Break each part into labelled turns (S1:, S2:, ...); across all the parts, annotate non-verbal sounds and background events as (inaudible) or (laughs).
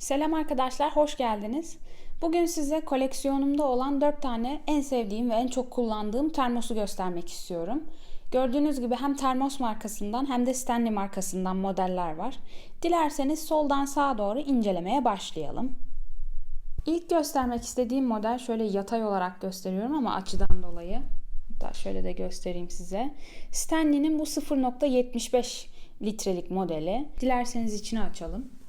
S1: Selam arkadaşlar, hoş geldiniz. Bugün size koleksiyonumda olan 4 tane en sevdiğim ve en çok kullandığım termosu göstermek istiyorum. Gördüğünüz gibi hem termos markasından hem de Stanley markasından modeller var. Dilerseniz soldan sağa doğru incelemeye başlayalım. İlk göstermek istediğim model şöyle yatay olarak gösteriyorum ama açıdan dolayı. Hatta şöyle de göstereyim size. Stanley'nin bu 0.75 litrelik modeli. Dilerseniz içini açalım.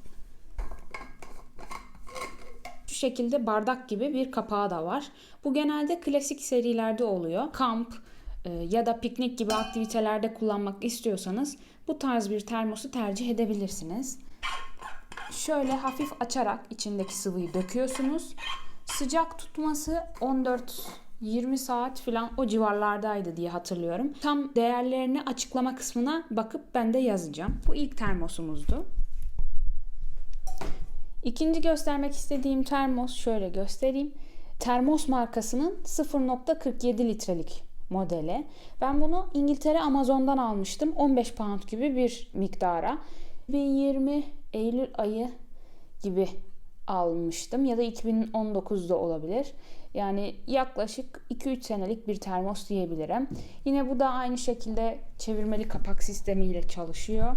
S1: Şu şekilde bardak gibi bir kapağı da var. Bu genelde klasik serilerde oluyor. Kamp e, ya da piknik gibi aktivitelerde kullanmak istiyorsanız bu tarz bir termosu tercih edebilirsiniz. Şöyle hafif açarak içindeki sıvıyı döküyorsunuz. Sıcak tutması 14 20 saat falan o civarlardaydı diye hatırlıyorum. Tam değerlerini açıklama kısmına bakıp ben de yazacağım. Bu ilk termosumuzdu. İkinci göstermek istediğim termos şöyle göstereyim. Termos markasının 0.47 litrelik modeli. Ben bunu İngiltere Amazon'dan almıştım. 15 pound gibi bir miktara. 2020 Eylül ayı gibi almıştım ya da 2019'da olabilir. Yani yaklaşık 2-3 senelik bir termos diyebilirim. Yine bu da aynı şekilde çevirmeli kapak sistemiyle çalışıyor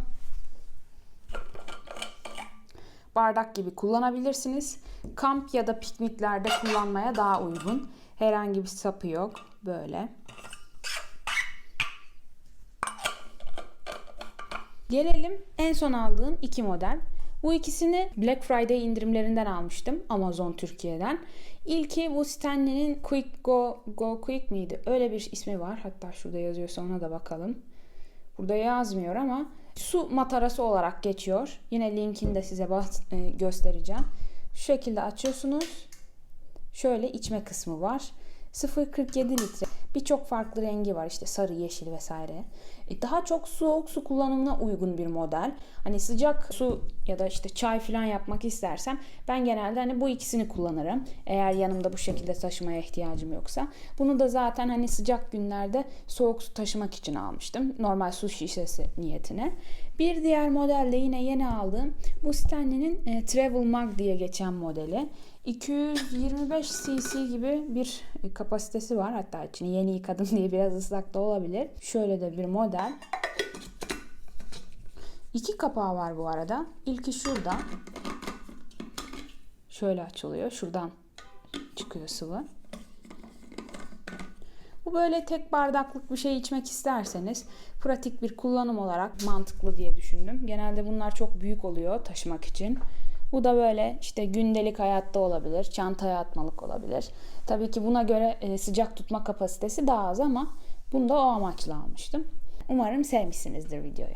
S1: bardak gibi kullanabilirsiniz. Kamp ya da pikniklerde kullanmaya daha uygun. Herhangi bir sapı yok. Böyle. Gelelim en son aldığım iki model. Bu ikisini Black Friday indirimlerinden almıştım Amazon Türkiye'den. İlki bu Stanley'nin Quick Go, Go Quick miydi? Öyle bir ismi var. Hatta şurada yazıyorsa ona da bakalım. Burada yazmıyor ama su matarası olarak geçiyor. Yine linkini de size e, göstereceğim. Şu şekilde açıyorsunuz. Şöyle içme kısmı var. 0.47 litre. Birçok farklı rengi var işte sarı, yeşil vesaire. E, daha çok soğuk su kullanımına uygun bir model. Hani sıcak su ya da işte çay falan yapmak istersem ben genelde hani bu ikisini kullanırım. Eğer yanımda bu şekilde taşımaya ihtiyacım yoksa. Bunu da zaten hani sıcak günlerde soğuk su taşımak için almıştım. Normal su şişesi niyetine. Bir diğer model de yine yeni aldığım bu Stanley'nin e, Travel Mug diye geçen modeli. 225 cc gibi bir kapasitesi var. Hatta içini yeni yıkadım (laughs) diye biraz ıslak da olabilir. Şöyle de bir model. İki kapağı var bu arada. İlki şurada. Şöyle açılıyor. Şuradan çıkıyor sıvı. Bu böyle tek bardaklık bir şey içmek isterseniz pratik bir kullanım olarak mantıklı diye düşündüm. Genelde bunlar çok büyük oluyor taşımak için. Bu da böyle işte gündelik hayatta olabilir, çantaya atmalık olabilir. Tabii ki buna göre e, sıcak tutma kapasitesi daha az ama bunu da o amaçla almıştım. Umarım sevmişsinizdir videoyu.